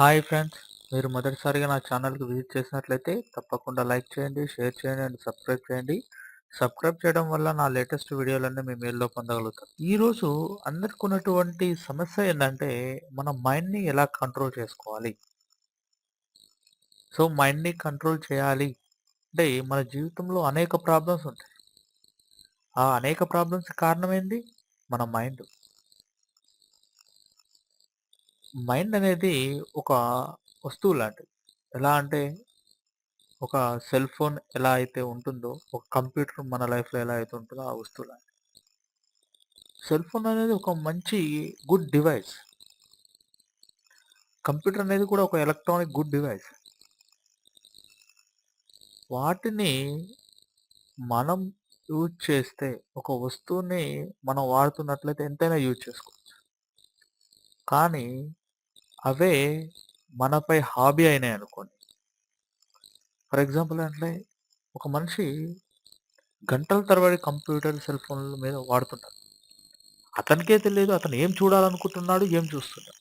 Hi friends మీరు మొదటిసారిగా నా ఛానల్కి విజిట్ చేసినట్లయితే తప్పకుండా లైక్ చేయండి షేర్ చేయండి అండ్ సబ్స్క్రైబ్ చేయండి. సబ్స్క్రైబ్ చేయడం వల్ల నా లేటెస్ట్ వీడియోలన్నీ మీ మెయిల్లో పొందగలుగుతారు ఈరోజు అందరికి ఉన్నటువంటి సమస్య ఏంటంటే మన మైండ్ని ఎలా కంట్రోల్ చేసుకోవాలి? సో మైండ్ని కంట్రోల్ చేయాలి అంటే మన జీవితంలో అనేక ప్రాబ్లమ్స్ ఉంటాయి. ఆ అనేక ప్రాబ్లమ్స్ కారణం ఏంది? మన మైండ్. మైండ్ అనేది ఒక వస్తువు లాంటిది. ఎలా అంటే ఒక సెల్ ఫోన్ ఎలా అయితే ఉంటుందో ఒక కంప్యూటర్ మన లైఫ్లో ఎలా అయితే ఉంటుందో ఆ వస్తువు లాంటిది. సెల్ ఫోన్ అనేది ఒక మంచి గుడ్ డివైస్. కంప్యూటర్ అనేది కూడా ఒక ఎలక్ట్రానిక్ గుడ్ డివైస్. వాటిని మనం యూజ్ చేస్తే ఒక వస్తువుని మనం వాడుతున్నట్లయితే ఎంతైనా యూజ్ చేసుకోవచ్చు. కానీ అవే మనపై హాబీ అయినాయి అనుకోండి. ఫర్ ఎగ్జాంపుల్ అంటే ఒక మనిషి గంటల తరబడి కంప్యూటర్ సెల్ ఫోన్ల మీద వాడుతుంటాడు. అతనికే తెలియదు అతను ఏం చూడాలనుకుంటున్నాడు ఏం చూస్తున్నాడు.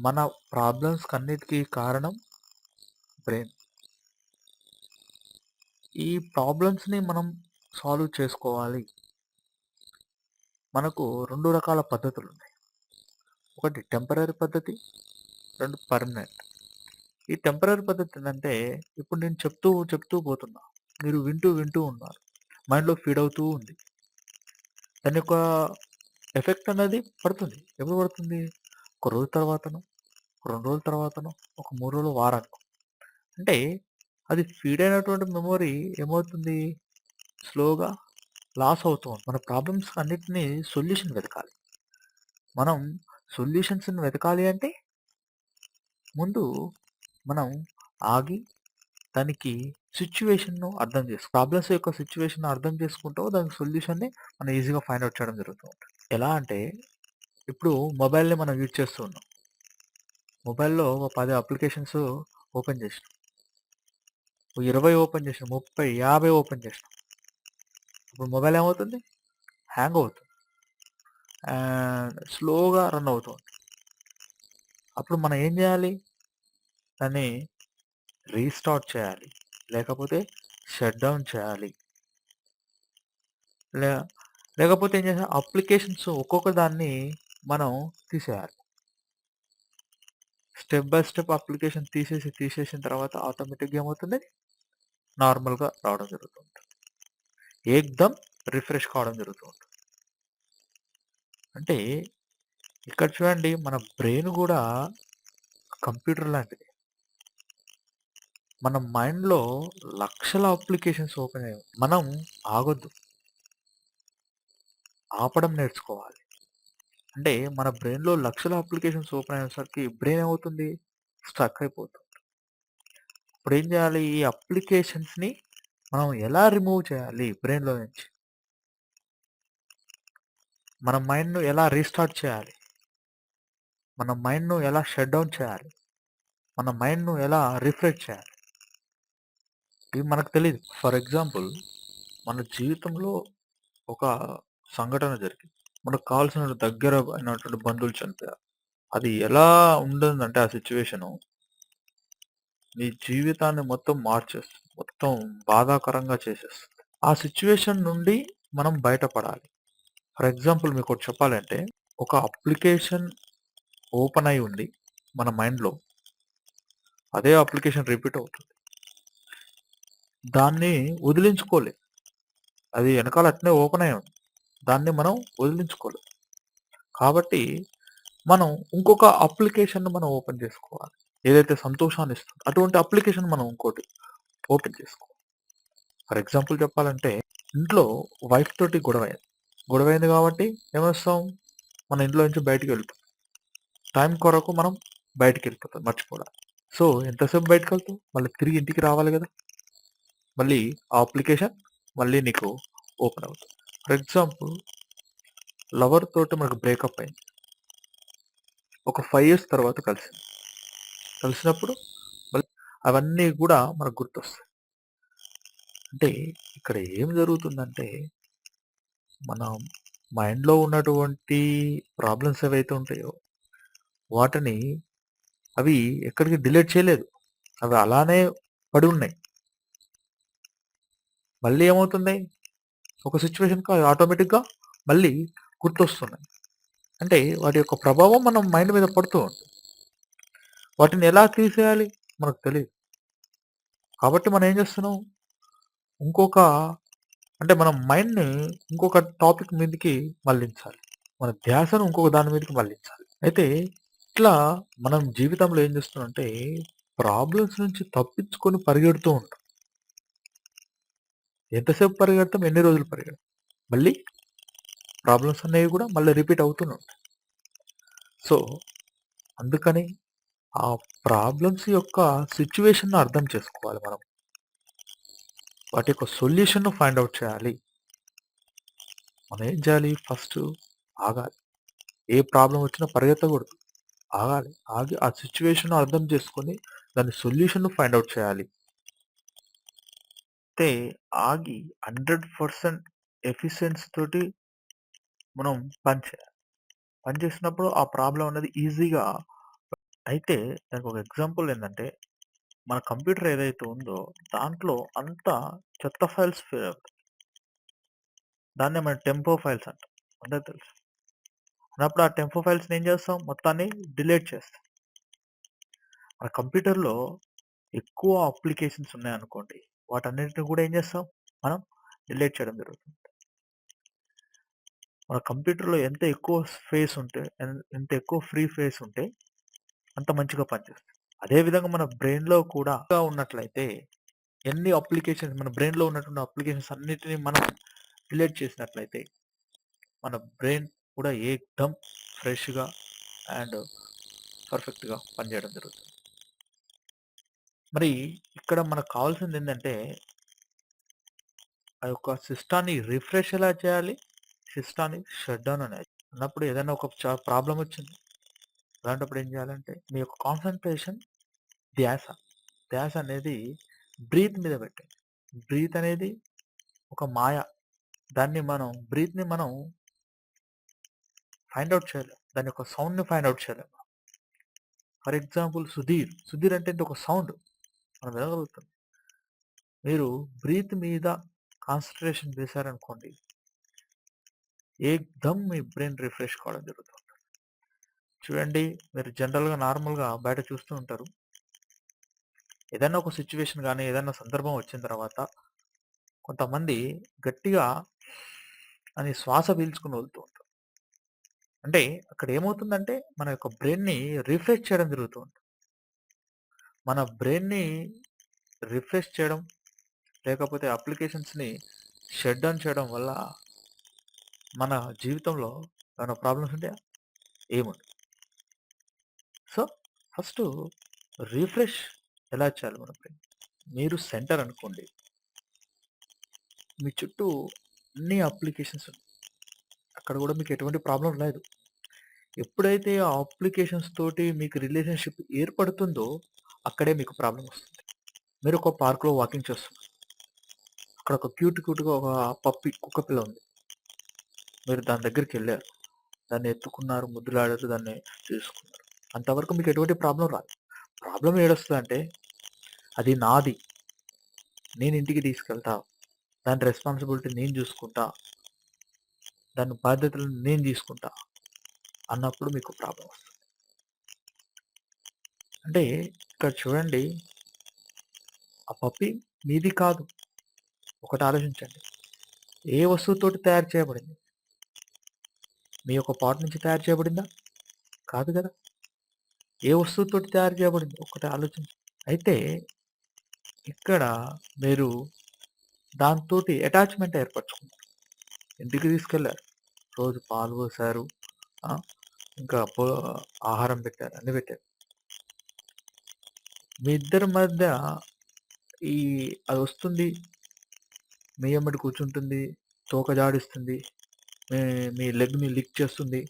మన ప్రాబ్లమ్స్ అన్నిటికీ కారణం బ్రెయిన్. ఈ ప్రాబ్లమ్స్ని మనం సాల్వ్ చేసుకోవాలి. మనకు రెండు రకాల పద్ధతులు ఉన్నాయి ఒకటి టెంపరీ పద్ధతి రెండు పర్మనెంట్ ఈ టెంపరీ పద్ధతి ఏంటంటే ఇప్పుడు నేను చెప్తూ చెప్తూ పోతున్నా. మీరు వింటూ వింటూ ఉన్నారు. మైండ్లో ఫీడ్ అవుతూ ఉంది. దాని యొక్క ఎఫెక్ట్ అనేది పడుతుంది. ఎప్పుడు పడుతుంది? ఒక రోజు తర్వాతను రెండు రోజుల తర్వాతను ఒక మూడు రోజులు వారానికి. అంటే అది ఫీడ్ అయినటువంటి మెమొరీ ఏమవుతుంది? స్లోగా లాస్ అవుతూ మన ప్రాబ్లమ్స్ అన్నిటినీ సొల్యూషన్ వెతకాలి. మనం సొల్యూషన్స్ని వెతకాలి అంటే ముందు మనం ఆగి దానికి సిచ్యువేషన్ను అర్థం చేసుకో ప్రాబ్లమ్స్ యొక్క సిచ్యువేషన్ అర్థం చేసుకుంటూ దానికి సొల్యూషన్ని మనం ఈజీగా ఫైండ్ అవుట్ చేయడం జరుగుతూ ఉంటుంది. ఎలా అంటే ఇప్పుడు మొబైల్ని మనం యూజ్ చేస్తూ ఉన్నాం. మొబైల్లో ఒక పది అప్లికేషన్స్ ఓపెన్ చేసినాం. ఇరవై ఓపెన్ చేసినాం. ముప్పై యాభై ఓపెన్ చేసినాం. ఇప్పుడు మొబైల్ ఏమవుతుంది? హ్యాంగ్ అవుతుంది. అండ్ స్లోగా రన్ అవుతుంది. అప్పుడు మనం ఏం చేయాలి? దాన్ని రీస్టార్ట్ చేయాలి. లేకపోతే షట్ డౌన్ చేయాలి. లే లేకపోతే ఏం చేయాలి అప్లికేషన్స్ ఒక్కొక్క దాన్ని మనం తీసేయాలి. స్టెప్ బై స్టెప్ అప్లికేషన్ తీసేసి తీసేసిన తర్వాత ఆటోమేటిక్గా ఏమవుతుంది? నార్మల్గా రావడం జరుగుతుంది. ఏకదం రిఫ్రెష్ కావడం జరుగుతుంది. అంటే ఇక్కడ చూడండి మన బ్రెయిన్ కూడా కంప్యూటర్ లాంటిది. మన మైండ్లో లక్షల అప్లికేషన్స్ ఓపెన్ అయ్యాయి. మనం ఆగొద్దు. ఆపడం నేర్చుకోవాలి. అంటే మన బ్రెయిన్లో లక్షల అప్లికేషన్స్ ఓపెన్ అయ్యేసరికి బ్రెయిన్ ఏమవుతుంది? స్ట్రక్ అయిపోతుంది. ఇప్పుడు ఏం చేయాలి? ఈ అప్లికేషన్స్ని మనం ఎలా రిమూవ్ చేయాలి బ్రెయిన్లో నుంచి? మన మైండ్ను ఎలా రీస్టార్ట్ చేయాలి? మన మైండ్ను ఎలా షట్ డౌన్ చేయాలి? మన మైండ్ను ఎలా రిఫ్రెష్ చేయాలి? ఇవి మనకు తెలియదు ఫర్ ఎగ్జాంపుల్ మన జీవితంలో ఒక సంఘటన జరిగింది. మనకు కావాల్సిన దగ్గర అయినటువంటి బంధువులు చనిపోయారు. అది ఎలా ఉంటుందంటే ఆ సిచ్యువేషను మీ జీవితాన్ని మొత్తం మార్చేస్తుంది. మొత్తం బాధాకరంగా చేసేస్తుంది. ఆ సిచ్యువేషన్ నుండి మనం బయటపడాలి. ఫర్ ఎగ్జాంపుల్ మీకు ఒకటి చెప్పాలంటే ఒక అప్లికేషన్ ఓపెన్ అయి ఉంది మన మైండ్లో. అదే అప్లికేషన్ రిపీట్ అవుతుంది. దాన్ని వదిలించుకోలే. అది వెనకాల అట్నే ఓపెన్ అయి ఉంది. దాన్ని మనం వదిలించుకోలేదు కాబట్టి మనం ఇంకొక అప్లికేషన్ను మనం ఓపెన్ చేసుకోవాలి. ఏదైతే సంతోషాన్ని ఇస్తుందో అటువంటి అప్లికేషన్ మనం ఇంకోటి ఓపెన్ చేసుకోవాలి. ఫర్ ఎగ్జాంపుల్ చెప్పాలంటే ఇంట్లో వైఫ్ తోటి గొడవ అయింది. గొడవ అయింది కాబట్టి ఏమేస్తాం? మన ఇంట్లో నుంచి బయటికి వెళ్తాం. టైం కొరకు మనం బయటికి వెళ్ళిపోతాం మర్చిపోవడం సో ఎంతసేపు బయటకు వెళ్తాం మళ్ళీ తిరిగి ఇంటికి రావాలి కదా? మళ్ళీ ఆ అప్లికేషన్ మళ్ళీ నీకు ఓపెన్ అవుతుంది. ఫర్ ఎగ్జాంపుల్ లవర్ తోటి మనకు బ్రేకప్ అయింది. ఒక ఫైవ్ ఇయర్స్ తర్వాత కలిసింది. కలిసినప్పుడు మళ్ళీ అవన్నీ కూడా మనకు గుర్తొస్తాయి. అంటే ఇక్కడ ఏం జరుగుతుందంటే మన మైండ్లో ఉన్నటువంటి ప్రాబ్లమ్స్ ఏవైతే ఉంటాయో వాటిని అవి ఎక్కడికి డిలీట్ చేయలేదు. అవి అలానే పడి ఉన్నాయి. మళ్ళీ ఏమవుతుంది? ఒక సిచ్యువేషన్కి అవి ఆటోమేటిక్‌గా మళ్ళీ గుర్తొస్తున్నాయి. అంటే వాటి యొక్క ప్రభావం మనం మైండ్ మీద పడుతూ ఉంటుంది. వాటిని ఎలా తీసేయాలి? మనకు తెలియదు కాబట్టి మనం ఏం చేస్తున్నాం? ఇంకొక అంటే మనం మైండ్‌ని ఇంకొక టాపిక్ మీదకి మళ్ళించాలి మన ధ్యాసను ఇంకొక దాని మీదకి మళ్ళించాలి అయితే ఇట్లా మనం జీవితంలో ఏం చేస్తున్నామంటే ప్రాబ్లమ్స్ నుంచి తప్పించుకొని పరిగెడుతూ ఉంటాం. ఎంతసేపు పరిగెడతాం? ఎన్ని రోజులు పరిగెడతాం? మళ్ళీ ప్రాబ్లమ్స్ అనేవి కూడా మళ్ళీ రిపీట్ అవుతూనే ఉంటాయి. సో, అందుకని ఆ ప్రాబ్లమ్స్ యొక్క సిట్యుయేషన్‌ని అర్థం చేసుకోవాలి మనం. వాటి యొక్క సొల్యూషన్‌ను ఫైండ్ అవుట్ చేయాలి. మనం ఏం చేయాలి? ఫస్ట్ ఆగాలి. ఏ ప్రాబ్లమ్ వచ్చినా పరిగెత్తకూడదు. ఆగాలి. ఆగి ఆ సిచ్యువేషన్ అర్థం చేసుకొని దాని సొల్యూషన్‌ను ఫైండ్ అవుట్ చేయాలి. అయితే ఆగి 100% ఎఫిషియన్సీ తోటి మనం పనిచేయాలి పనిచేసినప్పుడు పని చేసినప్పుడు ఆ ప్రాబ్లం అనేది ఈజీగా అయితే దానికి ఒక ఎగ్జాంపుల్ ఏంటంటే మన కంప్యూటర్ ఏదైతే ఉందో దాంట్లో అంతా చెత్త ఫైల్స్ ఫి దాన్నే మనం టెంపో ఫైల్స్ అంటాం. అంటే తెలుసు. అన్నప్పుడు ఆ టెంపో ఫైల్స్‌ని ఏం చేస్తాం? మొత్తాన్ని డిలీట్ చేస్తాం. మన కంప్యూటర్‌లో ఎక్కువ అప్లికేషన్స్ ఉన్నాయనుకోండి. వాటన్నిటిని కూడా ఏం చేస్తాం? మనం డిలీట్ చేయడం జరుగుతుంది. మన కంప్యూటర్‌లో ఎంత ఎక్కువ స్పేస్ ఉంటే ఎంత ఎక్కువ ఫ్రీ స్పేస్ ఉంటే అంత మంచిగా పనిచేస్తుంది. అదే విధంగా మన బ్రెయిన్‌లో కూడా ఉన్నట్లయితే ఎన్ని అప్లికేషన్స్ మన బ్రెయిన్‌లో ఉన్నటువంటి అప్లికేషన్స్ అన్నిటిని మనం రిలేట్ చేసినట్లయితే మన బ్రెయిన్ కూడా ఏకదం ఫ్రెష్‌గా అండ్ పర్ఫెక్ట్‌గా పనిచేయడం జరుగుతుంది. మరి ఇక్కడ మనకు కావాల్సింది ఏంటంటే ఆ యొక్క సిస్టాన్ని రిఫ్రెష్ ఎలా చేయాలి? సిస్టాన్ని షట్ డౌన్ అనేది. అన్నప్పుడు ఏదైనా ఒక ప్రాబ్లం వచ్చింది. అలాంటప్పుడు ఏం చేయాలంటే మీ యొక్క కాన్సన్ట్రేషన్ ధ్యాస. ధ్యాస అనేది బ్రీత్ మీద పెట్టండి. బ్రీత్ అనేది ఒక మాయ. దాన్ని మనం బ్రీత్‌ని మనం ఫైండ్ అవుట్ చేయలేం. దాని యొక్క సౌండ్‌ని ఫైండ్ అవుట్ చేయలేం. For example 'Sudheer'. 'సుధీర్' అంటే ఇది ఒక సౌండ్. మనం వినగలుగుతాం. మీరు బ్రీత్ మీద కాన్సంట్రేషన్ చేశారనుకోండి ఏదమ్ మీ బ్రెయిన్ రిఫ్రెష్ కావడం జరుగుతుంది. చూడండి మీరు జనరల్‌గా నార్మల్‌గా బయట చూస్తూ ఉంటారు. ఏదైనా ఒక సిచ్యువేషన్ కానీ ఏదైనా సందర్భం వచ్చిన తర్వాత కొంతమంది గట్టిగా అని శ్వాస పీల్చుకుని వదులుతూ ఉంటారు. అంటే అక్కడ ఏమవుతుందంటే మన యొక్క బ్రెయిన్‌ని రిఫ్రెష్ చేయడం జరుగుతూ ఉంటుంది. మన బ్రెయిన్‌ని రిఫ్రెష్ చేయడం లేకపోతే అప్లికేషన్స్‌ని షట్ డౌన్ చేయడం వల్ల మన జీవితంలో ఏమైనా ప్రాబ్లమ్స్ ఉంటాయా? ఏముంది సో, ఫస్ట్ రిఫ్రెష్ ఎలా చేయాలి మన బ్రెయిన్? మీరు సెంటర్ అనుకోండి. మీ చుట్టూ అన్ని అప్లికేషన్స్ ఉన్నాయి. అక్కడ కూడా మీకు ఎటువంటి ప్రాబ్లం లేదు. ఎప్పుడైతే ఆ అప్లికేషన్స్ తోటి మీకు రిలేషన్‌షిప్ ఏర్పడుతుందో అక్కడే మీకు ప్రాబ్లం వస్తుంది. మీరు ఒక పార్క్‌లో వాకింగ్ చేస్తున్నారు. అక్కడ ఒక క్యూట్ క్యూట్‌గా ఒక పప్పి కుక్క పిల్ల ఉంది. మీరు దాని దగ్గరికి వెళ్ళారు దాన్ని ఎత్తుకున్నారు, ముద్దులాడారు, దాన్ని చూసుకున్నారు. అంతవరకు మీకు ఎటువంటి ప్రాబ్లం రాదు. ప్రాబ్లం ఏడొస్తుందంటే అది నాది. నేను ఇంటికి తీసుకెళ్తా. దాని రెస్పాన్సిబిలిటీ నేను చూసుకుంటా. దాని బాధ్యతలను నేను తీసుకుంటా. అన్నప్పుడు మీకు ప్రాబ్లం వస్తుంది. అంటే ఇక్కడ చూడండి ఆ పప్పి మీది కాదు. ఒకటి ఆలోచించండి. ఏ వస్తువుతోటి తయారు చేయబడింది? మీ యొక్క పాట్ నుంచి తయారు చేయబడిందా? కాదు కదా! ఏ వస్తువుతో తయారు చేయబడింది? ఒకటి ఆలోచించండి. అయితే ఇక్కడ మీరు దాంతోటి అటాచ్‌మెంట్ ఏర్పరచుకున్నారు. ఇంటికి తీసుకెళ్ళారు. రోజు పాలు పోసారు. ఇంకా ఆహారం పెట్టారు. అన్ని పెట్టారు. మీ ఇద్దరి మధ్య ఈ అదొస్తుంది. మీ ఎమ్మట కూర్చుంటుంది. తోక జాడిస్తుంది. మీ మీ లెగ్‌ని లిక్ చేస్తుంది.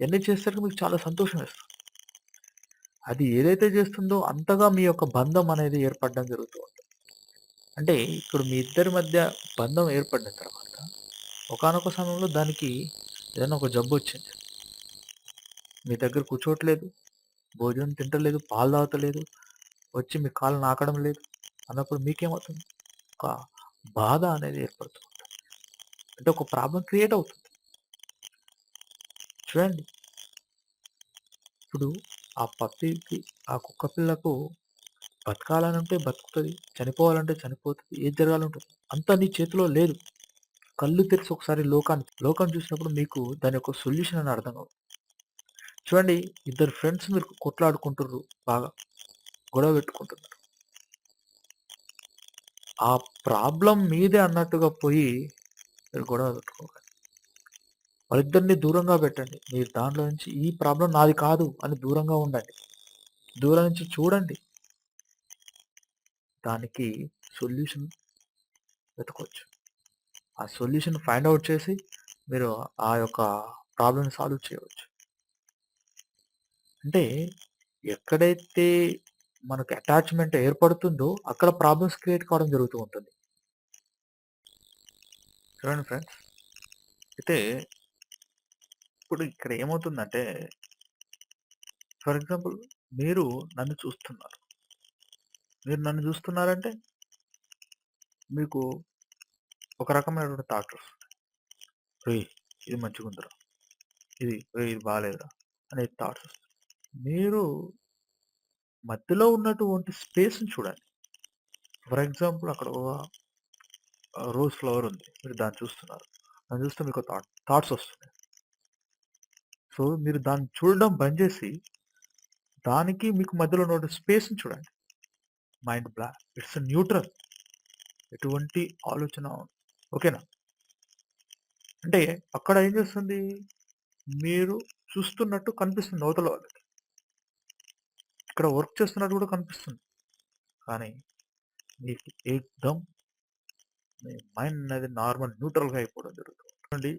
ఎన్ని చేస్తారు మీకు చాలా సంతోషం వేస్తుంది. అది ఏదైతే చేస్తుందో అంతగా మీ యొక్క బంధం అనేది ఏర్పడడం జరుగుతూ ఉంటుంది. అంటే ఇప్పుడు మీ ఇద్దరి మధ్య బంధం ఏర్పడిన తర్వాత ఒకానొక సమయంలో దానికి ఏదైనా ఒక జబ్బు వచ్చింది మీ దగ్గర కూర్చోవట్లేదు, భోజనం తింటలేదు, పాలు తాగుతలేదు, వచ్చి మీ కాళ్ళు నాకడం లేదు అన్నప్పుడు మీకేమవుతుంది? ఒక బాధ అనేది ఏర్పడుతూ ఉంటుంది. అంటే ఒక ప్రాబ్లం క్రియేట్ అవుతుంది. చూడండి. ఇప్పుడు ఆ పప్పీకి, ఆ కుక్క పిల్లకు బతకాలనంటే బతుకుతుంది చనిపోవాలంటే చనిపోతుంది ఏది జరగాలంటే అంతా నీ చేతిలో లేదు. కళ్ళు తెరిచి ఒకసారి లోకాన్ని లోకం చూసినప్పుడు మీకు దాని యొక్క సొల్యూషన్ అని అర్థం కావు చూడండి ఇద్దరు ఫ్రెండ్స్ మీరు కొట్లాడుకుంటుర్రు బాగా. గొడవ పెట్టుకుంటున్నారు. ఆ ప్రాబ్లం మీదే అన్నట్టుగా పోయి మీరు గొడవ పెట్టుకోకండి. వాళ్ళిద్దరిని దూరంగా పెట్టండి. మీరు దాంట్లో నుంచి ఈ ప్రాబ్లం నాది కాదు అని దూరంగా ఉండండి. దూరం నుంచి చూడండి. దానికి సొల్యూషన్ వెతకొచ్చు. ఆ సొల్యూషన్ ఫైండ్ అవుట్ చేసి మీరు ఆ యొక్క ప్రాబ్లమ్‌ని సాల్వ్ చేయవచ్చు. అంటే ఎక్కడైతే మనకు అటాచ్‌మెంట్ ఏర్పడుతుందో అక్కడ ప్రాబ్లమ్స్ క్రియేట్ కావడం జరుగుతూ ఉంటుంది. చూడండి ఫ్రెండ్స్. అయితే ఇప్పుడు ఇక్కడ ఏమవుతుందంటే ఫర్ ఎగ్జాంపుల్ మీరు నన్ను చూస్తున్నారు. మీరు నన్ను చూస్తున్నారంటే మీకు ఒక రకమైనటువంటి థాట్ వస్తుంది. ఇది ఇది మంచిగుందిరా. ఇది ఇది బాగాలేదురా అనే థాట్స్ వస్తాయి. మీరు మధ్యలో ఉన్నటువంటి స్పేస్‌ని చూడండి. ఫర్ ఎగ్జాంపుల్ అక్కడ ఒక రోజ్ ఫ్లవర్ ఉంది. మీరు దాన్ని చూస్తున్నారు. దాన్ని చూస్తే మీకు థాట్ థాట్స్ వస్తున్నాయి. సో, మీరు దాన్ని చూడడం బంద్ చేసి దానికి మీకు మధ్యలో ఉన్న స్పేస్‌ని చూడండి. Mind blah it's neutral. ఎటువంటి ఆలోచన ఓకేనా? అంటే అక్కడ ఏం చేస్తుంది? మీరు చూస్తున్నట్టు కనిపిస్తుంది అవతల వాళ్ళకి. ఇక్కడ వర్క్ చేస్తున్నట్టు కూడా కనిపిస్తుంది. కానీ మీకు ఏక్‌దమ్ మీ మైండ్ అనేది నార్మల్ న్యూట్రల్‌గా అయిపోవడం జరుగుతుంది.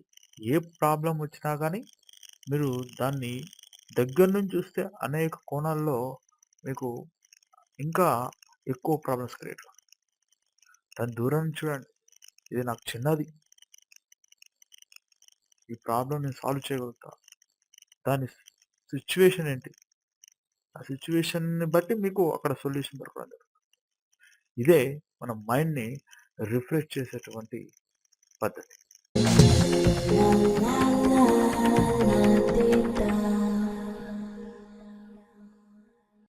ఏ ప్రాబ్లం వచ్చినా కానీ మీరు దాన్ని దగ్గర నుంచి చూస్తే అనేక కోణాల్లో మీకు ఇంకా ఎక్కువ ప్రాబ్లమ్స్ క్రియేట్ దాని దూరం నుంచి చూడండి. ఇది నాకు చిన్నది. ఈ ప్రాబ్లం నేను సాల్వ్ చేయగలుగుతా. దాని సిచ్యువేషన్ ఏంటి? ఆ సిచ్యువేషన్ని బట్టి మీకు అక్కడ సొల్యూషన్ దొరకడం జరుగుతుంది. ఇదే మన మైండ్‌ని రిఫ్రెష్ చేసేటువంటి పద్ధతి. s